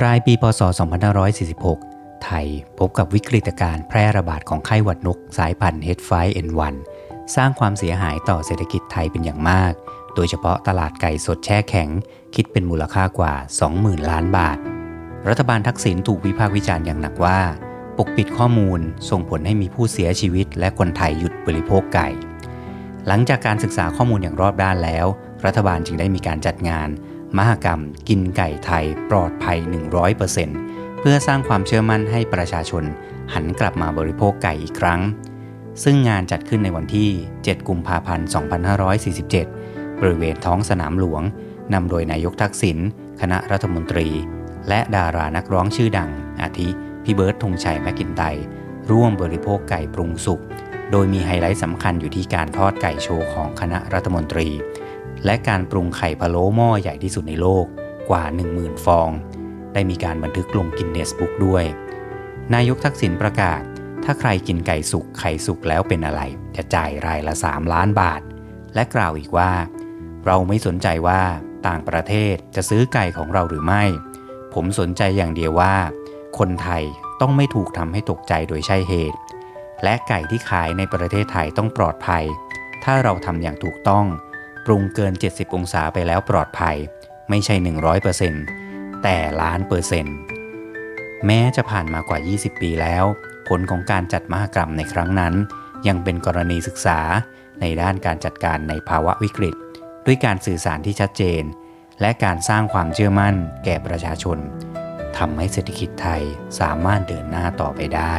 ปลายปีพศ 2546 ไทยพบกับวิกฤตการณ์แพร่ระบาดของไข้หวัดนกสายพันธุ์ H5N1 สร้างความเสียหายต่อเศรษฐกิจไทยเป็นอย่างมาก โดยเฉพาะตลาดไก่สดแช่แข็ง คิดเป็นมูลค่ากว่า 20,000 ล้านบาท รัฐบาลทักษิณถูกวิพากษ์วิจารณ์อย่างหนักว่า ปกปิดข้อมูลส่งผลให้มีผู้เสียชีวิต และคนไทยหยุดบริโภคไก่ หลังจากการศึกษาข้อมูลอย่างรอบด้านแล้ว รัฐบาลจึงได้มีการจัดงาน มหกรรม กินไก่ไทยปลอดภัย 100%เพื่อสร้างความเชื่อมั่นให้ประชาชนหันกลับมาบริโภคไก่อีกครั้ง ซึ่งงานจัดขึ้นในวันที่ 7 กุมภาพันธ์ 2547 บริเวณท้องสนามหลวงนำโดยนายกทักษิณคณะรัฐมนตรี และดารานักร้องชื่อดัง อาทิพี่เบิร์ดธงชัยแมคกินไตร่วมบริโภคไก่ปรุงสุก โดยมีไฮไลท์สำคัญอยู่ที่การทอดไก่โชว์ของคณะรัฐมนตรี และการปรุงไข่พะโล้หม้อใหญ่ที่สุดในโลกกว่า 10,000 ฟอง ได้มีการบันทึกลงกินเนสบุ๊กด้วย นายกทักษิณประกาศ ถ้าใครกินไก่สุกไข่สุกแล้วเป็นอะไร จะจ่ายรายละ 3 ล้านบาท และกล่าวอีกว่า เราไม่สนใจว่าต่างประเทศจะซื้อไก่ของเราหรือไม่ ผมสนใจอย่างเดียวว่า คนไทยต้องไม่ถูกทำให้ตกใจโดยใช่เหตุ และไก่ที่ขายในประเทศไทยต้องปลอดภัย ถ้าเราทำอย่างถูกต้อง ปรุงเกิน 70 องศาไปแล้วปลอดภัย ไม่ใช่ 100%แต่ล้านเปอร์เซ็นต์แม้จะผ่านมากว่า 20 ปีแล้ว ผลของการจัดมหกรรมในครั้งนั้น ยังเป็นกรณีศึกษาในด้านการจัดการในภาวะวิกฤต ด้วยการสื่อสารที่ชัดเจน และการสร้างความเชื่อมั่นแก่ประชาชนทำให้เศรษฐกิจไทยสามารถเดินหน้าต่อไปได้